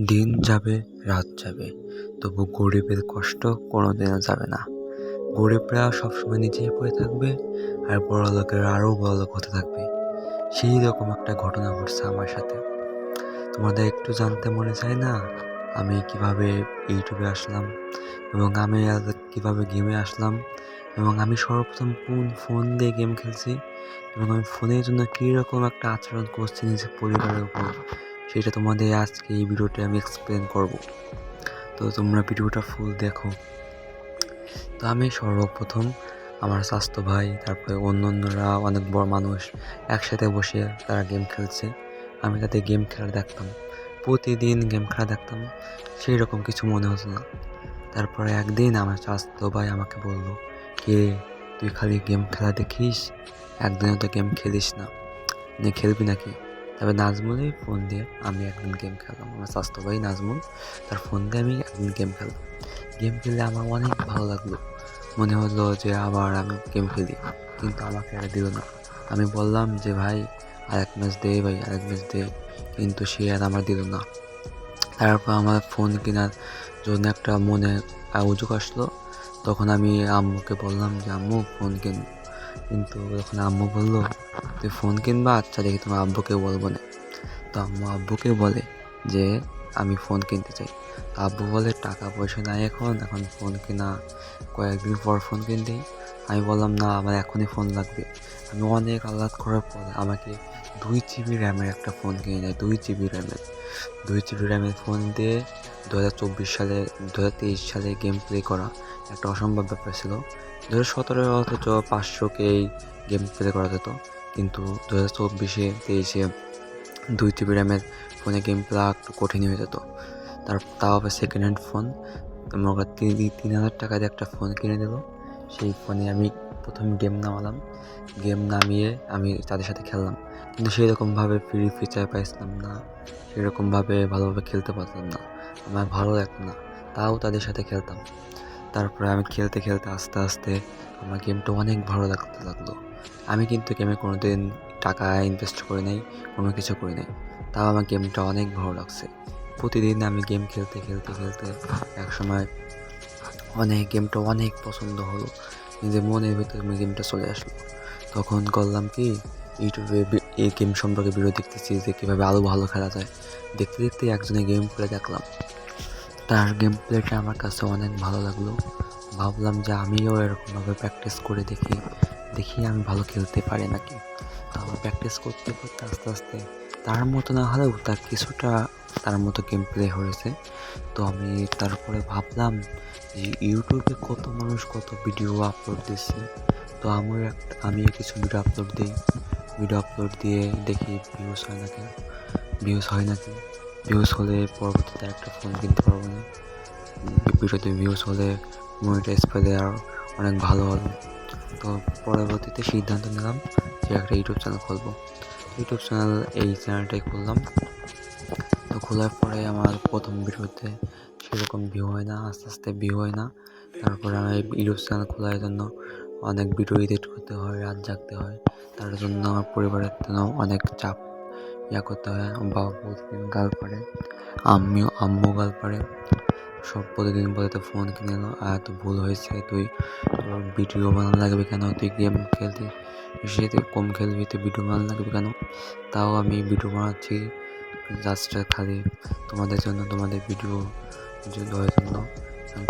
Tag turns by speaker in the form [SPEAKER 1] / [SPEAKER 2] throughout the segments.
[SPEAKER 1] দিন যাবে, রাত যাবে। তবু গরিবের কষ্ট কোনো কোনোদিনও যাবে না। গরিবরা সবসময় নিজেই পড়ে থাকবে আর বড় লোকেরা আরও বড় লোক হতে থাকবে। সেই রকম একটা ঘটনা ঘটছে আমার সাথে। তোমাদের একটু জানতে মনে চায় না? আমি কীভাবে ইউটিউবে আসলাম এবং আমি কীভাবে গেমে আসলাম এবং আমি সর্বপ্রথম কোন ফোন দিয়ে গেম খেলছি এবং আমি ফোনের জন্য কীরকম একটা আচরণ করছি নিজের পরিবারের উপর সেটা তোমাদের আজকে এই ভিডিওতে আমি এক্সপ্লেন করব। তো তোমরা ভিডিওটা ফুল দেখো। তো আমি সর্বপ্রথম আমার স্বাস্থ্য ভাই, তারপরে অন্য অন্যরা অনেক বড় মানুষ একসাথে বসে তারা গেম খেলছে। আমি তাদের গেম খেলা দেখতাম। প্রতিদিন গেম খেলা দেখতাম। সেই রকম কিছু মনে হতো না। তারপরে একদিন আমার স্বাস্থ্য ভাই আমাকে বলল, কে, তুই খালি গেম খেলা দেখিস? একদিনও তো গেম খেলিস না। নে, খেলবি নাকি? তবে নাজমুলেই ফোন দিয়ে আমি একদিন গেম খেললাম। আমার স্বাস্থ্য ভাই নাজমুল, তার ফোন দিয়ে আমি একদিন গেম খেললাম। গেম খেললে আমার অনেক ভালো লাগল। মনে হলো যে আবার আমি গেম খেলি। কিন্তু আমাকে আর দিল না। আমি বললাম যে, ভাই আর এক ম্যাচ দে ভাই, আরেক ম্যাচ দে। কিন্তু সে আর আমার দিল না। তারপর আমার ফোন কেনার জন্য একটা মনে উজুক আসলো। তখন আমি আম্মুকে বললাম যে, আম্মু, ফোন কিন? কিন্তু যখন আম্মু বলল, তুই ফোন কিনবা? আচ্ছা দেখি তোমার আব্বুকে বলব না তো আম্মু আব্বুকে বলে যে, আমি ফোন কিনতে চাই। আব্বু বলে, টাকা পয়সা নাই এখন এখন ফোন কেনা। কয়েকদিন পর ফোন কিনতেই আমি বললাম, না, আমার এখনই ফোন লাগবে। আমি অনেক আহ্লাদ করার পর আমাকে দুই জিবি র্যামের একটা ফোন কিনে দেয়, দুই জিবি র্যামের দুই জিবি র্যামের ফোন দিয়ে দু হাজার চব্বিশ সালে দু হাজার তেইশ সালে গেম প্লে করা একটা অসম্ভব ব্যাপার ছিল। দু হাজার সতেরো অথচ পাঁচশোকেই গেম প্লে করা যেত, কিন্তু দু হাজার চব্বিশে তেইশে দুই জিবি র্যামের ফোনে গেম প্লে একটু কঠিন হয়ে যেত। তার, তাও আবার সেকেন্ড হ্যান্ড ফোন মনে তিন তিন হাজার টাকা দিয়ে একটা ফোন কিনে দিল। সেই ফোনে আমি প্রথম গেম নামালাম। গেম নামিয়ে আমি তাদের সাথে খেললাম। কিন্তু সেই রকমভাবে ফ্রি ফিচার পাইছিলাম না। সেরকমভাবে ভালোভাবে খেলতে পারতাম না। আমার ভালো লাগতো না। তাও তাদের সাথে খেলতাম। তারপরে আমি খেলতে খেলতে আস্তে আস্তে আমার গেমটা অনেক ভালো লাগতে লাগল। আমি কিন্তু গেমে কোনো দিন টাকা ইনভেস্ট করে নাই, কোনো কিছু করি নাই। তাও আমার গেমটা অনেক ভালো লাগছে। প্রতিদিন আমি গেম খেলতে খেলতে খেলতে এক সময় অনেক গেমটা অনেক পছন্দ হলো। নিজের মনের ভিতরে আমি গেমটা চলে আসলো। তখন করলাম কি, ইউটিউবে এই গেম সম্পর্কে ভিডিও দেখতেছি যে কীভাবে আরও ভালো খেলা যায়। দেখতে দেখতে একজনের গেম প্লে দেখলাম। তার গেম প্লেটা আমার কাছে অনেক ভালো লাগল। ভাবলাম যে আমিও এরকমভাবে প্র্যাকটিস করে দেখি দেখি আমি ভালো খেলতে পারি নাকি। আমার প্র্যাকটিস করতে করতে আস্তে আস্তে তার মতো না হলেও তার কিছুটা তার মতো গেম প্লে হয়েছে। তো আমি তারপরে ভাবলাম যে ইউটিউবে কত মানুষ কত ভিডিও আপলোড দিচ্ছে। তো আমিও একটা আমি কিছু ভিডিও আপলোড দিই। ভিডিও আপলোড দিয়ে দেখি ভিউজ হয় না নাকি ভিউজ হয় না নাকি। ভিউজ হলে পরবর্তীতে একটা ফোন কিনতে পারব না। ভিডিওতে ভিউজ হলে মনিটাইজ পেলে আর অনেক ভালো হলো তো পরবর্তীতে সিদ্ধান্ত নিলাম যে একটা ইউটিউব চ্যানেল খুলবো। ইউটিউব চ্যানেল এই চ্যানেলটাই খুললাম। তো খোলার পরে আমার প্রথম ভিডিওতে সেরকম ভিউ হয় না, আস্তে আস্তে ভিউ হয় না। তারপরে আমার ইউটিউব চ্যানেল খোলার জন্য অনেক ভিডিও এডিট করতে হয়, রাত জাগতে হয়। তার জন্য আমার পরিবারের জন্য অনেক চাপ ইয়া করতে হয়, বাবা প্রতিদিন গাল পারে আম্মিও আম্মু গাল পারে সব প্রতিদিন বলে তো ফোন কিনে এলো আর এত ভুল হয়েছে, তুই ভিডিও বানানো লাগবে কেন? তুই গেম খেলতে তুই কম খেলবি তুই ভিডিও বানানো লাগবে কেন? তাও আমি ভিডিও বানাচ্ছি জাস্ট খালি তোমাদের জন্য, তোমাদের ভিডিও দেওয়ার জন্য।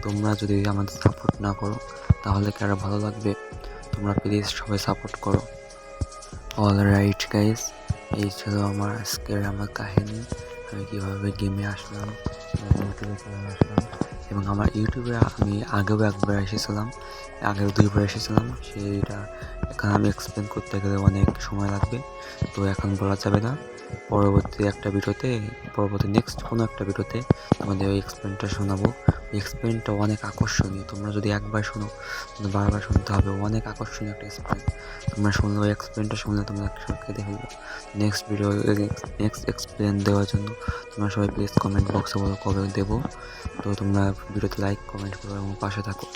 [SPEAKER 1] তোমরা যদি আমাদের সাপোর্ট না করো, তাহলে কি আরও ভালো লাগবে? তোমরা প্লিজ সবাই সাপোর্ট করো। অল রাইট গাইস এই ছিল আমার আজকের আমার কাহিনী। আমি কীভাবে গেমে আসলাম? এবং আমার ইউটিউবে আমি আগেও একবার এসেছিলাম, আগেও দুইবার এসেছিলাম। সেইটা এখন আমি এক্সপ্লেন করতে গেলে অনেক সময় লাগবে, তো এখন বলা যাবে না। পরবর্তী একটা ভিডিওতে, পরবর্তী নেক্সট কোনো একটা ভিডিওতে আমাদের ওই এক্সপ্লেনটা শোনাবো। এক্সপ্লেনটা অনেক আকর্ষণীয়। তোমরা যদি একবার শোনো বারবার শুনতে হবে, অনেক আকর্ষণীয় একটা এক্সপ্লেন তোমরা শুনলে ওই এক্সপ্লেনটা শুনলে তোমরা সবকে দেখে নেক্সট ভিডিও নেক্সট এক্সপ্লেন দেওয়ার জন্য তোমরা সবাই প্লিজ কমেন্ট বক্সে বলো কবে দেবো। তো তোমরা ভিডিওতে লাইক কমেন্ট করো এবং পাশে থাকো।